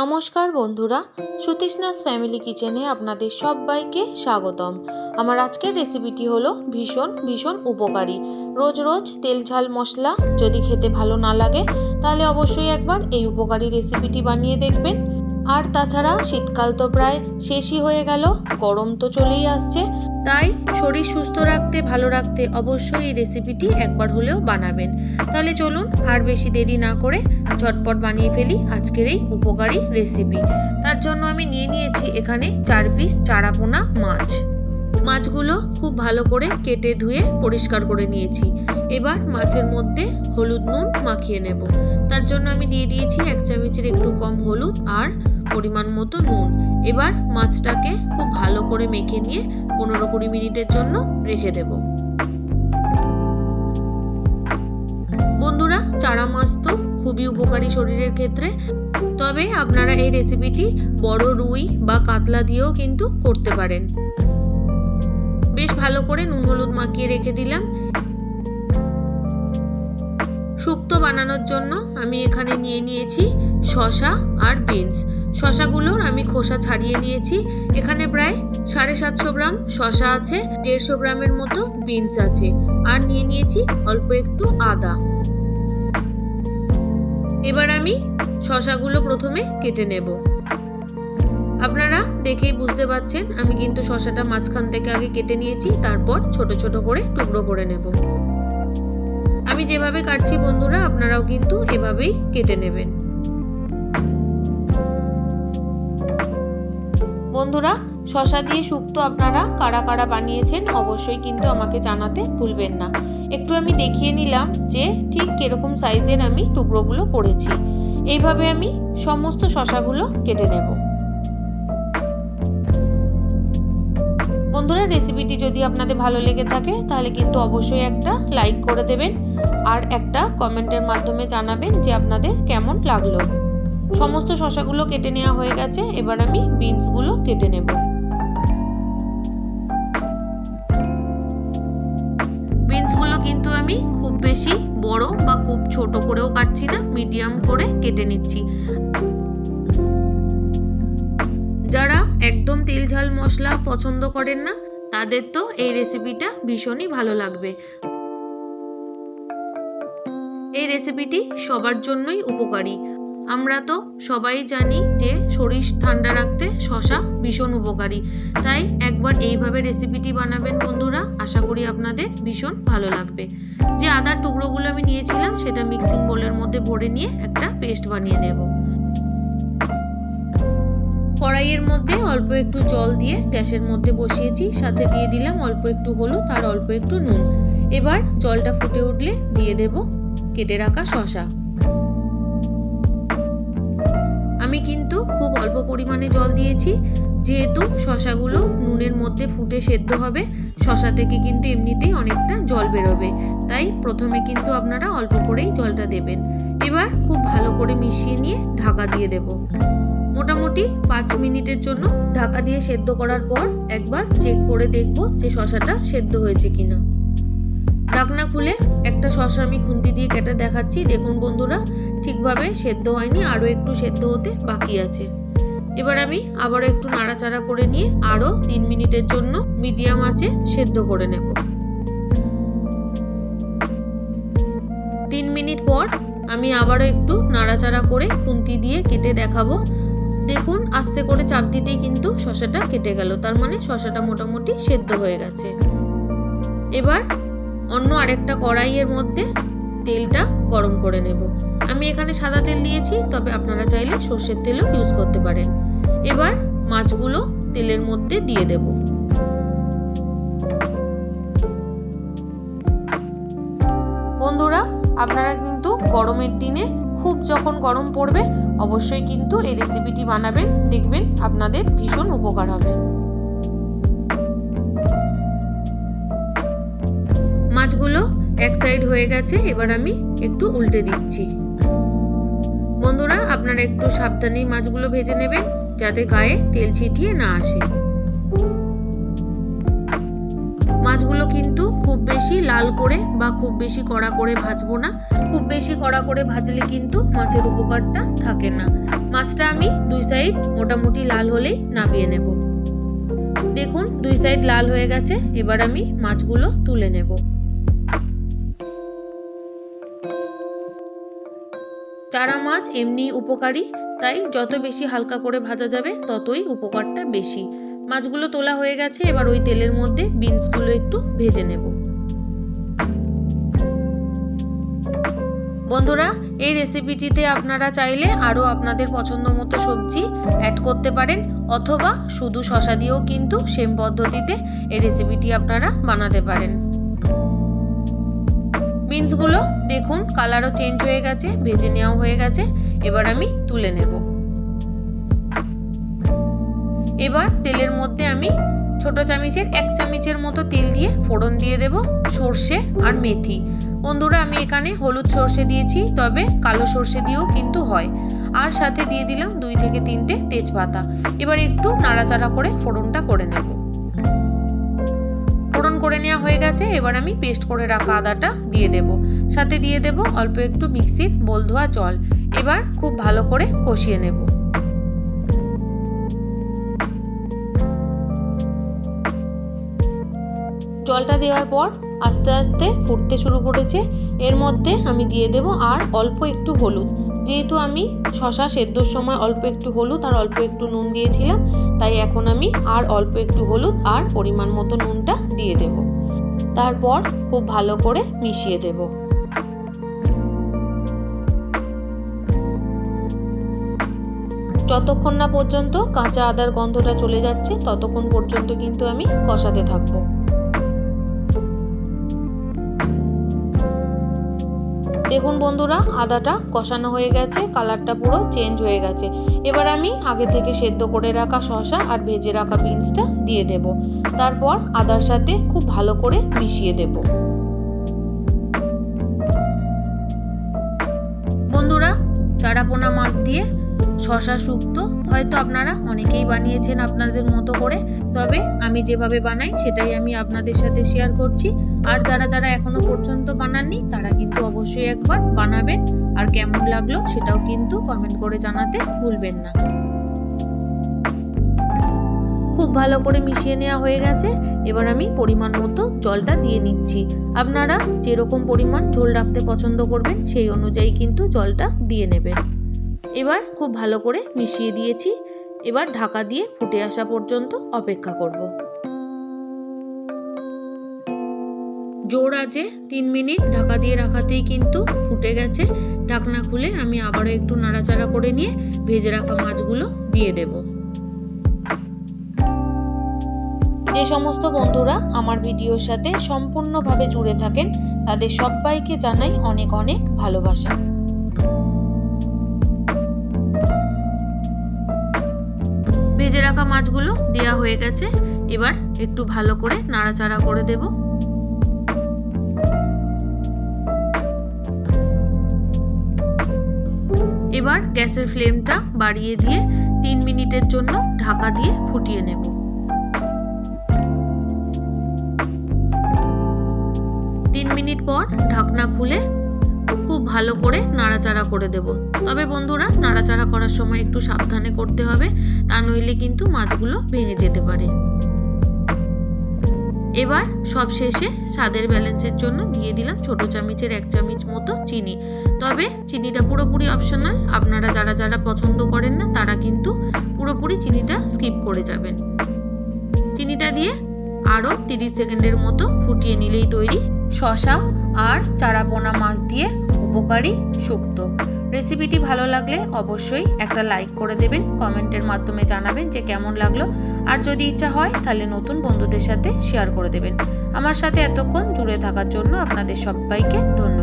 নমস্কার বন্ধুরা, সুতৃষ্ণাস ফ্যামিলি কিচেনে আপনাদের সবাইকে স্বাগতম। আমার আজকের রেসিপিটি হলো ভীষণ ভীষণ উপকারী। রোজ রোজ তেল ঝাল মশলা যদি খেতে ভালো না লাগে, তাহলে অবশ্যই একবার এই উপকারী রেসিপিটি বানিয়ে দেখবেন। আর তাছাড়া শীতকাল তো প্রায় শেষই হয়ে গেল, গরম তো চলেই আসছে। তাই শরীর সুস্থ রাখতে, ভালো রাখতে অবশ্যই এই রেসিপিটি একবার হলেও বানাবেন। তাহলে চলুন আর বেশি দেরি না করে ঝটপট বানিয়ে ফেলি আজকের এই উপকারী রেসিপি তার জন্য আমি নিয়ে নিয়েছি এখানে চার পিস চারাপোনা মাছ। মাছগুলো খুব ভালো করে কেটে ধুয়ে পরিষ্কার করে নিয়েছি। এবার মাছের মধ্যে হলুদ নুন মাখিয়ে নেব। তার জন্য আমি দিয়ে দিয়েছি এক চামচের একটু কম হলুদ আর পরিমাণ মতো নুন। এবার মাছটাকে খুব ভালো করে মেখে নিয়ে পনেরো কুড়ি মিনিটের জন্য রেখে দেব। বন্ধুরা, চারা মাছ তো খুবই উপকারী শরীরের ক্ষেত্রে। তবে আপনারা এই রেসিপিটি বড় রুই বা কাতলা দিয়েও কিন্তু করতে পারেন। বেশ ভালো করে নুন হলুদ মাখিয়ে রেখে দিলাম। শুক্তো বানানোর জন্য আমি এখানে নিয়ে নিয়েছি শশা আর বিনস। শশাগুলোর আমি খোসা ছাড়িয়ে নিয়েছি। এখানে প্রায় সাড়ে সাতশো গ্রাম শশা আছে, দেড়শো গ্রামের মতো বিনস আছে, আর নিয়ে নিয়েছি অল্প একটু আদা। এবার আমি শশাগুলো প্রথমে কেটে নেব। আপনারা দেখেই বুঝতে পারছেন আমি কিন্তু শশাটা মাঝখান থেকে আগে কেটে নিয়েছি, তারপর ছোট ছোট করে টুকরো করে নেব। আমি যেভাবে কাটছি বন্ধুরা, আপনারাও কিন্তু এভাবেই কেটে নেবেন। বন্ধুরা, শশা দিয়ে শুক্তো আপনারা কারা কারা বানিয়েছেন অবশ্যই কিন্তু আমাকে জানাতে ভুলবেন না। একটু আমি দেখিয়ে নিলাম যে ঠিক কীরকম সাইজের আমি টুকরোগুলো করেছি। এইভাবে আমি সমস্ত শশাগুলো কেটে নেব। বন্ধুরা, রেসিপিটি যদি আপনাদের ভালো লেগে থাকে, তাহলে কিন্তু অবশ্যই একটা লাইক করে দেবেন আর একটা কমেন্টের মাধ্যমে জানাবেন যে আপনাদের কেমন লাগল। সমস্ত শশাগুলো কেটে নেওয়া হয়ে গেছে, এবার আমি বিনসগুলো কেটে নেব। বিনসগুলো কিন্তু আমি খুব বেশি বড় বা খুব ছোট করেও কাটছি না, মিডিয়াম করে কেটে নিচ্ছি। যারা একদম তেল ঝাল মশলা পছন্দ করেন না, তাদের তো এই রেসিপিটা ভীষণই ভালো লাগবে। এই রেসিপিটি সবার জন্যই উপকারী। আমরা তো সবাই জানি যে শরীর ঠান্ডা রাখতে শশা ভীষণ উপকারী। তাই একবার এইভাবে রেসিপিটি বানাবেন বন্ধুরা, আশা করি আপনাদের ভীষণ ভালো লাগবে। যে আদার টুকরোগুলো আমি নিয়েছিলাম, সেটা মিক্সিং বোলের মধ্যে ভরে নিয়ে একটা পেস্ট বানিয়ে নেব। কড়াইয়ের মধ্যে অল্প একটু জল দিয়ে গ্যাসের মধ্যে বসিয়েছি, সাথে দিয়ে দিলাম অল্প একটু হলুদ আর অল্প একটু নুন। এবার জলটা ফুটে উঠলে দিয়ে দেব কেটে রাখা শশা। আমি কিন্তু খুব অল্প পরিমাণে জল দিয়েছি। যেহেতু শশাগুলো নুনের মধ্যে ফুটে সেদ্ধ হবে, শশা থেকে কিন্তু এমনিতেই অনেকটা জল বেরোবে। তাই প্রথমে কিন্তু আপনারা অল্প করেই জলটা দেবেন। এবার খুব ভালো করে মিশিয়ে নিয়ে ঢাকা দিয়ে দেব। মোটামুটি পাঁচ মিনিটের জন্য ঢাকা দিয়ে সেদ্ধ করার পর একবার চেক করে দেখব যে শশাটা সেদ্ধ হয়েছে কিনা। ঢাকনা খুলে একটা শশা আমি খুন্তি দিয়ে কেটে দেখাচ্ছি। দেখুন বন্ধুরা ঠিকভাবে সেদ্ধ হয়নি, আরও একটু সেদ্ধ হতে বাকি আছে। এবার আমি আবারও একটু নাড়াচাড়া করে নিয়ে আরও তিন মিনিটের জন্য মিডিয়াম আঁচে সেদ্ধ করে নেব। তিন মিনিট পর আমি আবারও একটু নাড়াচাড়া করে খুন্তি দিয়ে কেটে দেখাবো। দেখুন, আস্তে করে চাপ দিতেই কিন্তু শশাটা কেটে গেল, তার মানে শশাটা মোটামুটি সেদ্ধ হয়ে গেছে। এবার অন্য আরেকটা কড়াইয়ের মধ্যে তেলটা গরম করে নেব। আমি এখানে সাদা তেল দিয়েছি, তবে আপনারা চাইলে সর্ষের তেলও ইউজ করতে পারেন। এবার মাছগুলো তেলের মধ্যে দিয়ে দেব। বন্ধুরা, আপনারা কিন্তু গরমের দিনে খুব যখন গরম পড়বে, অবশ্যই কিন্তু এই রেসিপিটি বানাবেন, দেখবেন আপনাদের ভীষণ উপকার হবে। মাছগুলো এক সাইড হয়ে গেছে, এবার আমি একটু উল্টে দিচ্ছি। বন্ধুরা, আপনারা একটু সাবধানেই মাছগুলো ভেজে নেবেন, যাতে গায়ে তেল ছিটিয়ে না আসে। মাছগুলো কিন্তু খুব বেশি লাল করে বা খুব বেশি কড়া করে ভাজবো না। খুব বেশি কড়া করে ভাজলে কিন্তু মাছের উপকারটা থাকে না। মাছটা আমি দুই সাইড মোটামুটি লাল হলেই নামিয়ে নেব। দেখুন, দুই সাইড লাল হয়ে গেছে, এবার আমি মাছগুলো তুলে নেব। চারা মাছ এমনি উপকারী, তাই যত বেশি হালকা করে ভাজা যাবে, ততই উপকারটা বেশি। মাছগুলো তোলা হয়ে গেছে, এবার ওই তেলের মধ্যে বিনসগুলো একটু ভেজে নেব। বন্ধুরা, এই রেসিপিটিতে আপনারা চাইলে আরও আপনাদের পছন্দ মতো সবজি অ্যাড করতে পারেন, অথবা শুধু শশা দিয়েও কিন্তু সেম পদ্ধতিতে এই রেসিপিটি আপনারা বানাতে পারেন। বিনসগুলো দেখুন, কালারও চেঞ্জ হয়ে গেছে, ভেজে নেওয়াও হয়ে গেছে, এবার আমি তুলে নেব। এবার তেলের মধ্যে আমি ছোট চামিচের, এক চামিচের মতো তেল দিয়ে ফোড়ন দিয়ে দেব, সর্ষে আর মেথি। বন্ধুরা, আমি এখানে হলুদ সর্ষে দিয়েছি, তবে কালো সর্ষে দিয়েও কিন্তু হয়। আর সাথে দিয়ে দিলাম দুই থেকে তিনটে তেজপাতা। এবার একটু নাড়াচাড়া করে ফোড়নটা করে নেব। করে নেওয়া হয়ে গেছে, এবার আমি পেস্ট করে রাখা আদাটা দিয়ে দেব। সাথে দিয়ে দেব অল্প একটু মিক্সির বোল ধোয়া জল। এবার খুব ভালো করে কষিয়ে নেব। জলটা দেওয়ার পর আস্তে আস্তে ফুটতে শুরু করেছে। এর মধ্যে আমি দিয়ে দেব আর অল্প একটু হলুদ। যেহেতু আমি শশা সেদ্ধর সময় অল্প একটু হলুদ আর অল্প একটু নুন দিয়েছিলাম, তাই এখন আমি আর অল্প একটু হলুদ আর পরিমাণ মতো নুনটা দিয়ে দেব। তারপর খুব ভালো করে মিশিয়ে দেব। যতক্ষণ না পর্যন্ত কাঁচা আদার গন্ধটা চলে যাচ্ছে, ততক্ষণ পর্যন্ত কিন্তু আমি কষাতে থাকব। দেখুন বন্ধুরা, আদাটা কষানো হয়ে গেছে, কালারটা পুরো চেঞ্জ হয়ে গেছে। এবার আমি আগে থেকে সেদ্ধ করে রাখা শশা আর ভেজে রাখা বিনসটা দিয়ে দেব। তারপর আদার সাথে খুব ভালো করে মিশিয়ে দেব। বন্ধুরা, চারাপোনা মাছ দিয়ে শশা শুক্তো হয়তো আপনারা অনেকেই বানিয়েছেন আপনাদের মতো করে। তবে আমি যেভাবে বানাই সেটাই আমি আপনাদের সাথে শেয়ার করছি। আর যারা যারা এখনও পর্যন্ত বানাননি, তারা কিন্তু অবশ্যই একবার বানাবেন। আর কেমন লাগল সেটাও কিন্তু কমেন্ট করে জানাতে ভুলবেন না। খুব ভালো করে মিশিয়ে নেওয়া হয়ে গেছে। এবার আমি পরিমাণ মতো জলটা দিয়ে নিচ্ছি। আপনারা যেরকম পরিমাণ ঝোল রাখতে পছন্দ করবেন, সেই অনুযায়ী কিন্তু জলটা দিয়ে নেবেন। এবার খুব ভালো করে মিশিয়ে দিয়েছি। এবার ঢাকা দিয়ে ফুটে আসা পর্যন্ত অপেক্ষা করব। জোর আছে তিন মিনিট ঢাকা দিয়ে রাখাতেই কিন্তু ফুটে গেছে। ঢাকনা খুলে আমি আবারও একটু নাড়াচাড়া করে নিয়ে ভেজে রাখা মাছগুলো দিয়ে দেব। যে সমস্ত বন্ধুরা আমার ভিডিওর সাথে সম্পূর্ণভাবে জুড়ে থাকেন, তাদের সবাইকে জানাই অনেক অনেক ভালোবাসা। ভেজে রাখা মাছগুলো দেওয়া হয়ে গেছে। এবার একটু ভালো করে নাড়াচাড়া করে দেব। এবার গ্যাসের ফ্লেমটা বাড়িয়ে দিয়ে তিন মিনিটের জন্য ঢাকা দিয়ে ফুটিয়ে নেব। তিন মিনিট পর ঢাকনা খুলে খুব ভালো করে নাড়াচাড়া করে দেব। তবে বন্ধুরা, নাড়াচাড়া করার সময় একটু সাবধানে করতে হবে, তা নইলে কিন্তু মাছগুলো ভেঙে যেতে পারে। এবার সব শেষে স্বাদের ব্যালেন্সের জন্য দিয়ে দিলাম ছোট চামচের এক চামচ মতো চিনি। তবে চিনিটা পুরোপুরি অপশনাল, আপনারা যারা যারা পছন্দ করেন না, তারা কিন্তু পুরোপুরি চিনিটা স্কিপ করে যাবেন। চিনিটা দিয়ে আরও তিরিশ সেকেন্ডের মতো ফুটিয়ে নিলেই তৈরি। শশা আর চারাপোনা মাছ দিয়ে উপকারী, সুক্ত। রেসিপিটি ভালো লাগলে অবশ্যই একটা লাইক করে দেবেন কমেন্টের মাধ্যমে জানাবেন যে কেমন লাগল। আর যদি ইচ্ছা হয়, তাহলে নতুন বন্ধুদের সাথে শেয়ার করে দেবেন। আমার সাথে এতক্ষণ জুড়ে থাকার জন্য আপনাদের সবাইকে ধন্যবাদ।